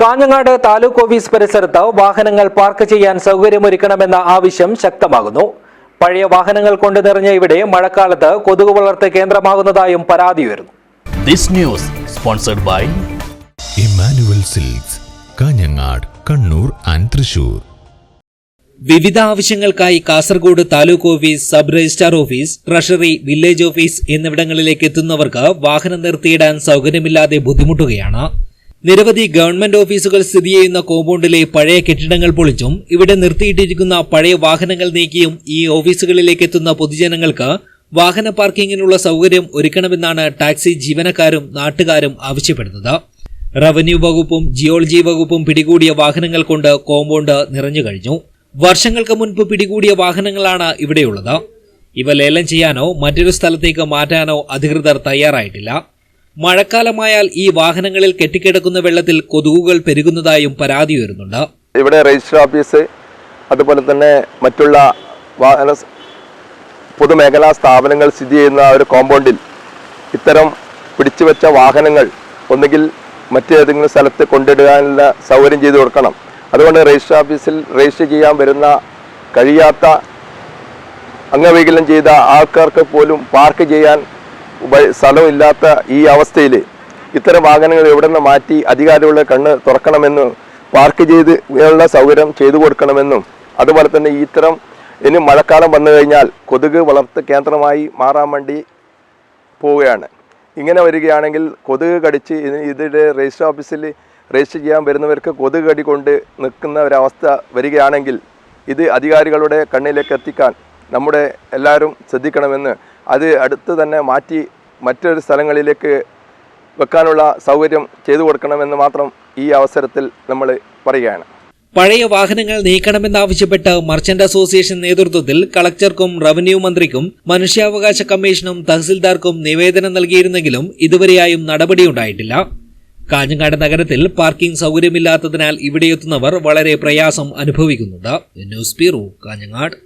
Kanhangad taluk office പരിസരത്ത് വാഹനങ്ങൾ park ചെയ്യാൻ സൗകര്യമൊരുക്കണമെന്ന ആവശ്യം ശക്തമാകുന്നു. പഴയ വാഹനങ്ങൾ കൊണ്ട് നിറഞ്ഞ ഇവിടെ മഴക്കാലത്ത് കൊതുക് വളർത്ത് കേന്ദ്രമാകുന്നതായും പരാതി ഉയർന്നു This news sponsored by Emmanuel silks Kanhangad Kannur and Thrissur വിവിധ ആവശ്യങ്ങൾക്കായി Kasaragod taluk office sub registrar office treasury village office എന്നിവിടങ്ങളിലേക്ക് എത്തുന്നവർക്ക് വാഹനം നിർത്തിയിടാൻ സൗകര്യമില്ലാതെ ബുദ്ധിമുട്ടുകയാണ്. നിരവധി ഗവൺമെന്റ് ഓഫീസുകൾ സ്ഥിതി ചെയ്യുന്ന കോമ്പൗണ്ടിലെ പഴയ കെട്ടിടങ്ങൾ പൊളിച്ചും ഇവിടെ നിർത്തിയിട്ടിരിക്കുന്ന പഴയ വാഹനങ്ങൾ നീക്കിയും ഈ ഓഫീസുകളിലേക്ക് എത്തുന്ന പൊതുജനങ്ങൾക്ക് വാഹന പാർക്കിങ്ങിനുള്ള സൗകര്യം ഒരുക്കണമെന്നാണ് ടാക്സി ജീവനക്കാരും നാട്ടുകാരും ആവശ്യപ്പെടുന്നത്. റവന്യൂ വകുപ്പും ജിയോളജി വകുപ്പും പിടികൂടിയ വാഹനങ്ങൾ കൊണ്ട് കോമ്പൗണ്ട് നിറഞ്ഞു കഴിഞ്ഞു. വർഷങ്ങൾക്ക് മുൻപ് പിടികൂടിയ വാഹനങ്ങളാണ് ഇവിടെയുള്ളത്. ഇവ ലേലം ചെയ്യാനോ മറ്റൊരു സ്ഥലത്തേക്ക് മാറ്റാനോ അധികൃതർ തയ്യാറായിട്ടില്ല. മഴക്കാലമായാൽ ഈ വാഹനങ്ങളിൽ കെട്ടിക്കിടക്കുന്ന വെള്ളത്തിൽ കൊതുകുകൾ പെരുകുന്നതായും പരാതി ഉയരുന്നുണ്ട്. ഇവിടെ രജിസ്റ്റർ ഓഫീസ് അതുപോലെ തന്നെ മറ്റുള്ള വാഹന പൊതുമേഖലാ സ്ഥാപനങ്ങൾ സ്ഥിതി ചെയ്യുന്ന ഒരു കോമ്പൗണ്ടിൽ ഇത്തരം പിടിച്ചുവെച്ച വാഹനങ്ങൾ ഒന്നുകിൽ മറ്റേതെങ്കിലും സ്ഥലത്ത് കൊണ്ടിടാനുള്ള സൗകര്യം ചെയ്തു കൊടുക്കണം. അതുകൊണ്ട് രജിസ്റ്റർ ഓഫീസിൽ രജിസ്റ്റർ ചെയ്യാൻ വരുന്ന കഴിയാത്ത അംഗവൈകല്യം ചെയ്ത ആൾക്കാർക്ക് പോലും പാർക്ക് ചെയ്യാൻ സ്ഥലമില്ലാത്ത ഈ അവസ്ഥയിൽ ഇത്തരം വാഹനങ്ങൾ എവിടെ നിന്ന് മാറ്റി അധികാരികളുടെ കണ്ണ് തുറക്കണമെന്നും പാർക്ക് ചെയ്ത് ഉള്ള സൗകര്യം ചെയ്തു കൊടുക്കണമെന്നും അതുപോലെ തന്നെ ഇത്തരം ഇനി മഴക്കാലം വന്നു കഴിഞ്ഞാൽ കൊതുക് വളർത്ത് കേന്ദ്രമായി മാറാൻ വേണ്ടി പോവുകയാണ്. ഇങ്ങനെ വരികയാണെങ്കിൽ കൊതുക് കടിച്ച് ഇത് ഇതിന്റെ രജിസ്റ്റർ ഓഫീസിൽ രജിസ്റ്റർ ചെയ്യാൻ വരുന്നവർക്ക് കൊതുക് കടി കൊണ്ട് നിൽക്കുന്ന ഒരവസ്ഥ വരികയാണെങ്കിൽ ഇത് അധികാരികളുടെ കണ്ണിലേക്ക് എത്തിക്കാൻ നമ്മുടെ എല്ലാവരും ശ്രദ്ധിക്കണമെന്ന് അത് അടുത്ത് തന്നെ മാറ്റി മറ്റൊരു സ്ഥലങ്ങളിലേക്ക് വെക്കാനുള്ള സൗകര്യം ചെയ്തു കൊടുക്കണമെന്ന് മാത്രം ഈ അവസരത്തിൽ നമ്മൾ പറയുകയാണ്. പഴയ വാഹനങ്ങൾ നീക്കണമെന്നാവശ്യപ്പെട്ട് മർച്ചന്റ് അസോസിയേഷൻ നേതൃത്വത്തിൽ കളക്ടർക്കും റവന്യൂ മന്ത്രിക്കും മനുഷ്യാവകാശ കമ്മീഷനും തഹസിൽദാർക്കും നിവേദനം നൽകിയിരുന്നെങ്കിലും ഇതുവരെയായും നടപടിയുണ്ടായിട്ടില്ല. കാഞ്ഞങ്ങാട് നഗരത്തിൽ പാർക്കിംഗ് സൗകര്യമില്ലാത്തതിനാൽ ഇവിടെയെത്തുന്നവർ വളരെ പ്രയാസം അനുഭവിക്കുന്നുണ്ട്. News bureau Kanhangad.